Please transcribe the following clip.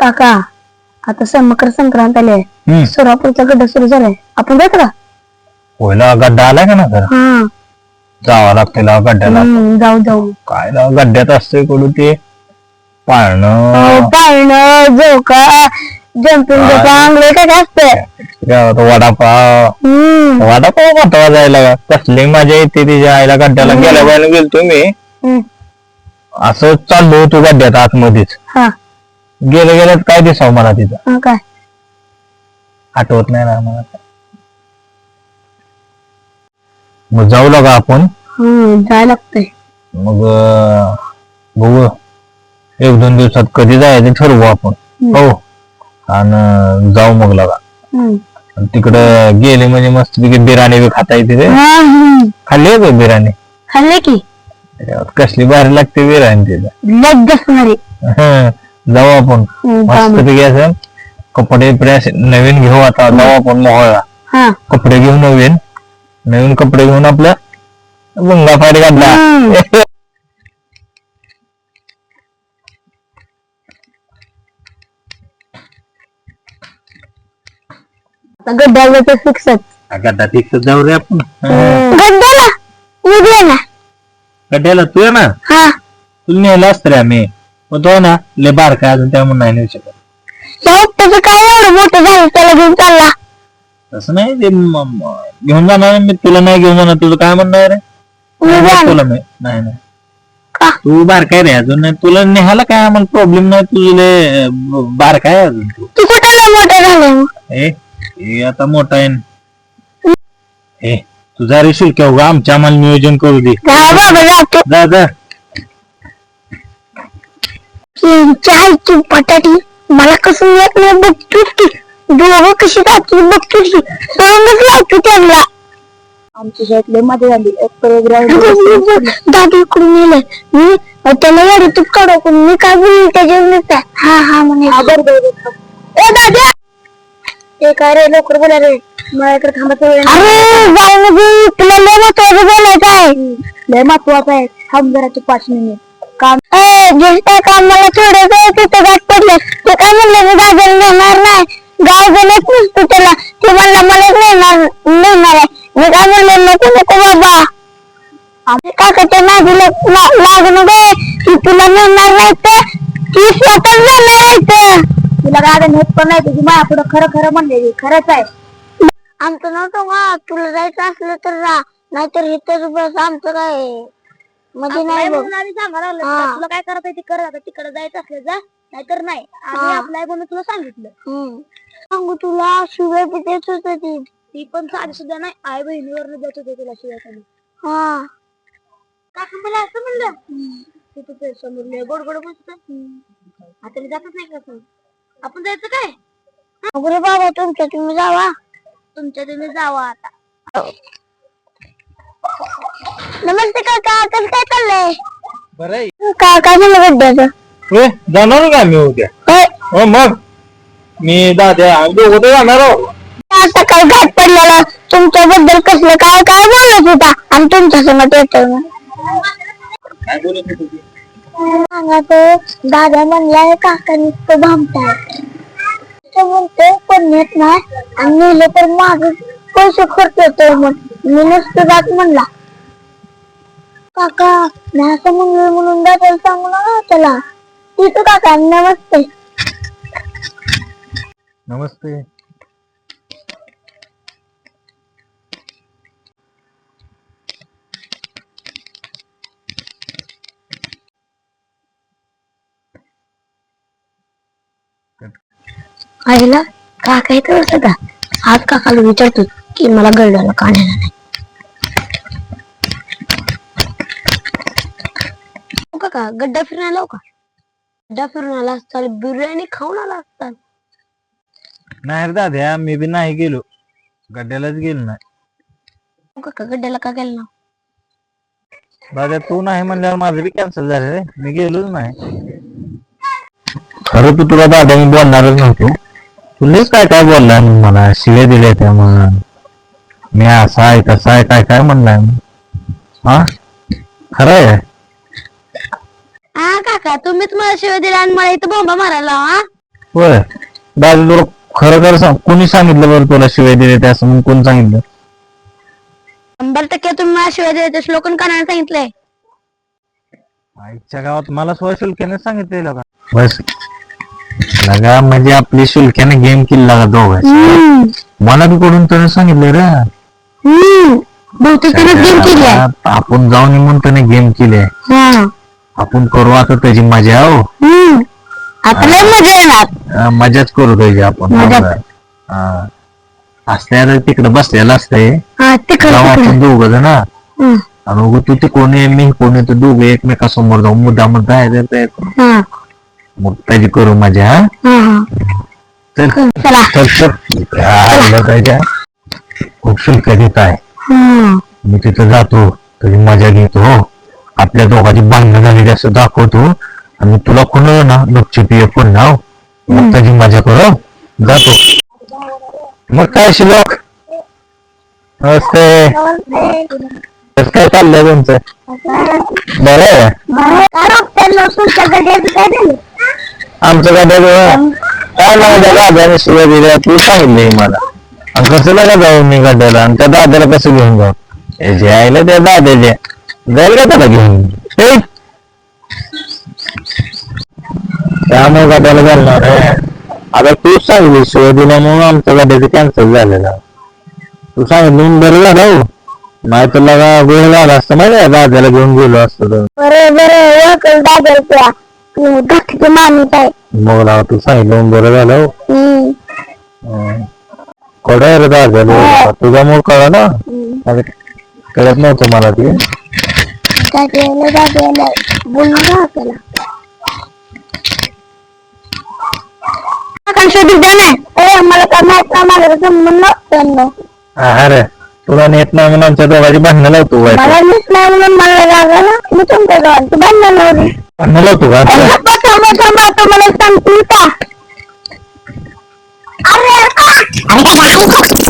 काका आता स- मकर संक्रांत आली आहे. हम्म. सोलापूरचा गड्डा सुरू झालाय. आपण जायचं का होयला गड्डा आलाय का ना तर? हा. जावं लागते लाव गड्ड्याला हम्म, जाऊ जाऊ. काय लाव गड्ड्यात असतंय कडू ते? पाळणं. पाळणं झोका काय? चांगलं काय काय असतं वडापाव. हम्म, वडापाव महत्वा जायला का कसली मजा येते तिच्या आईला गड्ड्याला गेल्या बायला गेलतो मी. हम्म, असं चाललो होतो गड्ड्यात आतमध्येच. हा. गेलं गेलं काय दिसाव मला तिथं? हा, काय? आठवत नाही ना मला मग जाऊ लागा आपण. हम्म जायला लागतंय. मग अं, बघू. एक दोन दिवसात कधी जायचं ठरवू आपण. हो. आणि जाऊ मग लागा. हम्म. आणि तिकडं गेले म्हणजे मस्त पैकी बिर्याणी बी खाता येते ते हा, हम्म. खाल्ली आहे का बिर्याणी? खाल्ले की? कसली भारी लागते बिर्याणी तिथं. लग असणारे हं, जाऊ आपण. हम्म, मस्त जाऊ. पैकी असं कपडे असे नवीन घेऊ आता. जाऊ आपण मोहळा हा. कपडे घेऊ नवीन. नवीन कपडे घेऊन आपल्या गंगा फाडी हम्म. काढला गड्ड्याला फिक्सच गड्डा तिकडे जाऊ रे आपण. गड्ड्याला. उद्या ना गड्ड्याला तू ना. हा. तुला नेलं असतं रे आम्ही. पण तो ना लय बारका अजून त्यामुळे नाही नेऊ शकत त्याचं काय एवढं मोठं झालं त्याला घेऊन चालला तसं नाही ते म- म- घेऊन जाणार मी तुला नाही घेऊन जाणार तुझं काय म्हणणार रे मी नाही, जाणार. तुला मी नाही नाही का? तू बारकाय रे अजून नाही तुला नेहाला काय आम्हाला प्रॉब्लेम नाही तुझं बारकाय आहे अजून तू तू कुठं लय मोठं झालं मग? ए आता मोठा आहे न. ए तुझा रे शुल्क उगा आमच्या आम्हाला नियोजन करू दे जा बाबा जातो जा जा चायची बटाटी मला कसं येत नाही बघतोच की दोघं कशी जाती बघतोच की? लावतो त्यांना. आमच्या शाळेतले मध्ये झाली. दादू इकडून येले मी त्याला येडतूप काढू मी काय बोलली त्याच्यावर नसतं हा हा म्हणे. ए दादा! ते काय रे लवकर बोला रे. माझ्याकडे थांबत अरे जाऊ तुला लय महत्वाचं बोलायचं आहे. लय महत्वाचं आहे. थांब जरा तू पाच मिनिट. काम. ए काम मला थोडं तिथं गाठ पडलं. ते काय म्हणलं मी गाजर नेणार नाही. गाव गेलेच नसतो त्याला. ते म्हणलं मलाच नेणार नेणार आहे. मी काय म्हणलं नको नको बाबा. आम्ही काकाच्या नादी लागून गे तुला नेणार नाही तर ती स्वतः नेणार आहे तर तुला गाड्या नेत पण नाही तुझी माया पुढं खरं खरं म्हणलेली खरंच आहे. आमचं नव्हतं का तुला जायचं असलं तर जा. नाहीतर इथंच बस आमचं काय म्हणजे नाही बघ. हा. तुला काय करता ते कर आता तिकडे जायचं असलं जा नाहीतर नाही. आम्ही. अप्लाय म्हणून तुला सांगितलं. हम्म. सांगू तुला शिवाय बी देत होत ती. ती पण साधी सुद्धा नाही आई बहिणीवर देत होते तुला शिवाय खाली. हा. काका मला असं म्हणलं तू तुझं समोर लय गोड गोड बोलत आता मी जातच नाही कसं आपण जायचं काय? अगरे बाबा तुमच्या तुम्ही जावा. तुमच्या तुम्ही जावा आता. नमस्ते काका कसं काय? बरं काका झालं गड्ड्याचं? होय जाणार का आम्ही उद्या? होय. हो मग. मी दाद्या आम्ही दोघं तर जाणार आहोत. आज सकाळी घाट पडलेला तुमच्याबद्दल कसलं काय काय बोलत होता? आणि तुमच्यासमोर येतो काय बोलत होती ती? सांगा तो दादा म्हणलाय काका तो म्हणतो पण येत नाही. आणि नेलं तर माग पैसे खर्च होतो मग मी नसतो जात म्हणला काका मी असं म्हणलं म्हणून दादाला सांगू नका त्याला. तिथं काका नमस्ते. नमस्ते. आईला काका येतो सगळा आज काकाला विचारतो की मला गळल्याला का नाही काका गड्डा फिरून आला हो का? गड्डा फिरून आला असताल बिर्याणी खाऊन आला असताल नाही रे दाद्या मी बी नाही गेलो. गड्ड्यालाच गेलो नाही. हो काका गड्ड्याला का गेला ना दादा तू नाही म्हणल्यावर माझं बी कॅन्सल झालं रे. मी गेलोच नाही. खरं तू तुला दादा मी बोलणारच नव्हतो. तुलाच काय काय बोलला मला? शिवे दिले त्यामुळं मी असा आहे तसा आहे काय काय म्हणलाय हा? खरं आहे? काका? तुम्हीच मला शिवाय दिला आणि मला इथं बोंबा मारायला हा? होय. दादा तुला खरं खरं सांग कोणी सांगितलं बरं तुला शिवाय दिले ते असं म्हणून कोण सांगितलं? शंभर टक्के तुम्ही मला शिवाय देते श्लोकन कानाने सांगितलंय. आईच्या गावात मला सोळा शुल्क्याने सांगितलेलं का? बस. लगा म्हणजे आपली शुल्क्याने गेम केली लागा दोघं. मला बी कडून त्याने सांगितलं रे. बहुतेक त्याने गेम केली आहे. आपण जाऊन म्हणून त्याने गेम केले हा. आपण करू आता त्याची मजा हो. हम्म. आता लय मजा येणार. अं, मजाच करू त्याची आपण. हा. असल्या तिकडे बसलेला असतंय. हा तिकडे जाऊ तिकडे. आपण दोघ जण. हा. आणि उगं तू ते कोणी मी कोणी तर दोघं एकमेकासमोर जाऊ. मुद्दाम जायचं ते हा. मग त्याची करू मजा हा. हा हा. चल. त्याच्या खूप शुल्क देत आहे. मी तिथं जातो. त्याची मजा घेतो आपल्या दोघांची भांडणं झालेली असं दाखवतो. आणि तुला कोण ना लक्षपीय पण नाव मग त्याची मजा करू जातो. मग काय शिलोक नमस्ते. कसं काय चाललंय तुमचं? बरं आहे? काय काय झालं आमचं काय बरं काय दादाने शिवाय दिल्या तू सांगितलंय मला. आणि कसं लगा जाऊ मी गड्याला आणि त्या दादाला कसं घेऊन जाऊ? जे आहे त्या दादाच्या जाईल का त्याला घेऊन हे? त्यामुळे गड्याला घालणार आता तू सांगितली शिवाय दिला म्हणून आमचं गड्याचं कॅन्सल झालेलं तू सांगितलं बरं झालं हो. नाही तर लगा वेळ झाला असतं माहिती दादाला घेऊन गेलो असतो तर. बरं बरं ओळखल दादर त्या धाकटीचे माणूस आहे. मग लावा तू सांगितलं बरं झालं हो. हम्म. कडे रे दादा तुझ्यामुळे कळा ना? कळत नव्हतं मला ते. दाद्याला दाद्याला बोलून राहा त्याला आकांक्षा दिसल्या नाही ए मला काय माहीत नाही माझा संबंध नसताना अरे तुला नेत नाही म्हणून आमच्या दोघांची भांडणं लावतो काय मला नीट नाही म्हणून मला राग आला मी तुमच्या गावाची भांडण लावली भांडणं लावतो का अरे गप्पा थांबा थांबा तुम्हाला सांगतील का अरे अरे